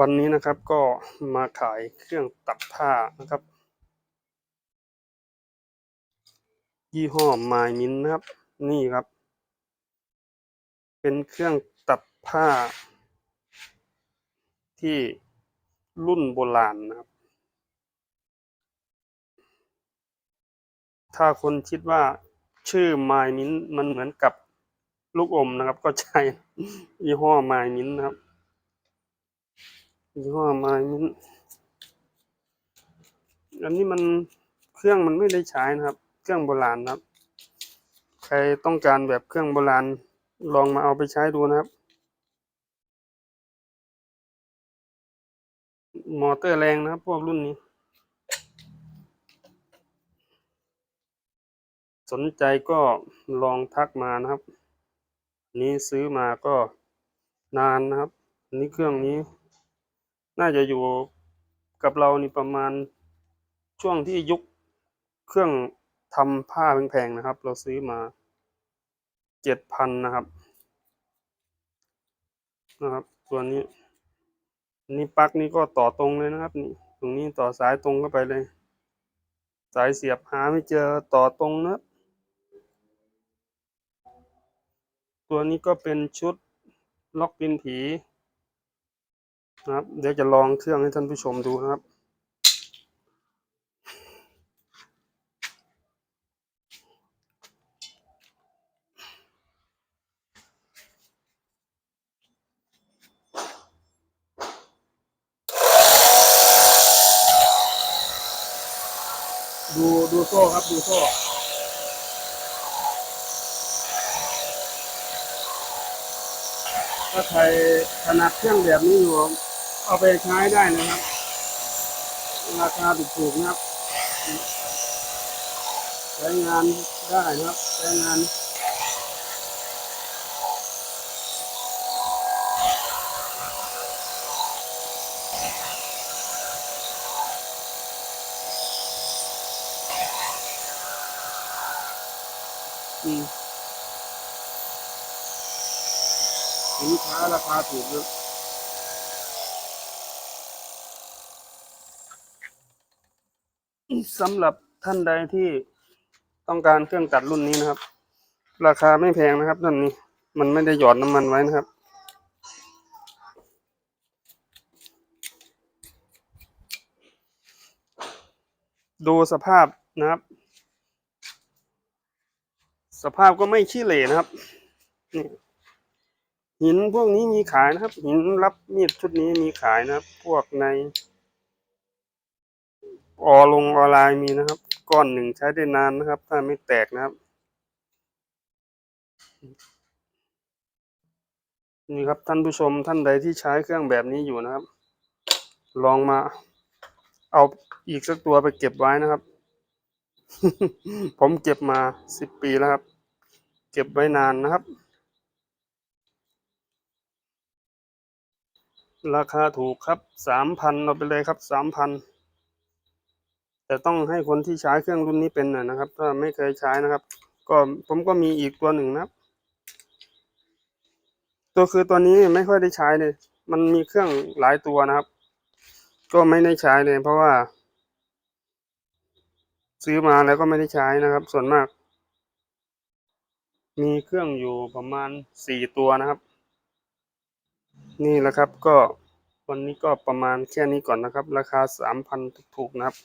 วันนี้นะครับก็มาขายเครื่องตัดผ้านะครับ ยี่ห้อไมมินนะครับ นี่ครับ เป็นเครื่องตัดผ้า ที่รุ่นโบราณนะครับ ถ้าคนคิดว่าชื่อไมมินมันเหมือนกับลูกอมนะครับ ก็ใช่ยี่ห้อไมมินนะครับ ยี่ห้อมามินอันนี้มันเครื่องมันไม่ได้ใช้นะครับ เครื่องโบราณนะครับ ใครต้องการแบบเครื่องโบราณลองมาเอาไปใช้ดูนะครับ มอเตอร์แรงนะครับ พวกรุ่นนี้ สนใจก็ลองทักมานะครับ นี้ซื้อมาก็นานนะครับนนี้เครื่องนี้ น่าจะอยู่กับเรานี่ประมาณช่วงที่ยุคเครื่องทำผ้าแพงๆนะครับ เราซื้อมาเจ็ดพันนะครับ นะครับตัวนี้นี่ปลั๊กนี่ก็ต่อตรงเลยนะครับนี่ตรงนี้ต่อสายตรงเข้าไปเลย สายเสียบหาไม่เจอต่อตรงนะตัวนี้ก็เป็นชุดล็อกปินผี นะครับ เดี๋ยวจะลองเครื่องให้ท่านผู้ชมดูนะครับ ดูดูโซ่ครับดูโซ่ถ้าใครถนัดเครื่องแบบนี้อยู่ เอาไปใช้ได้นะครับ ราคาถูกๆนะครับ ใช้งานได้นะครับ ใช้งานอืมสินค้าราคาถูกนะ สำหรับท่านใดที่ต้องการเครื่องตัดรุ่นนี้นะครับ ราคาไม่แพงนะครับนั่นนี่มันไม่ได้หยอดน้ำมันไว้นะครับ ดูสภาพนะครับ สภาพก็ไม่ขี้เหร่นะครับนี่หินพวกนี้มีขายนะครับ หินรับมีดชุดนี้มีขายนะครับ พวกใน ออลงออนไลน์มีนะครับ ก้อนหนึ่งใช้ได้นานนะครับ ถ้าไม่แตกนะครับ นี่ครับท่านผู้ชมท่านใดที่ใช้เครื่องแบบนี้อยู่นะครับ ลองมา เอาอีกสักตัวไปเก็บไว้นะครับ ผมเก็บมาสิบปีแล้วครับ เก็บไว้นานนะครับ ราคาถูกครับสามพันเอาไปเลยครับสามพัน แต่ต้องให้คนที่ใช้เครื่องรุ่นนี้เป็นน่อยนะครับ ถ้าไม่เคยใช้นะครับ ก็ผมก็มีอีกตัวหนึ่งนะครับ ตัวคือตัวนี้ไม่ค่อยได้ใช้เลย มันมีเครื่องหลายตัวนะครับ ก็ไม่ได้ใช้เลย เพราะว่า ซื้อมาแล้วก็ไม่ได้ใช้นะครับ ส่วนมาก มีเครื่องอยู่ประมาณสี่ตัวนะครับ นี่แหละครับก็วันนี้ก็ประมาณแค่นี้ก่อนนะครับ ราคาสามพันถูกๆนะครับ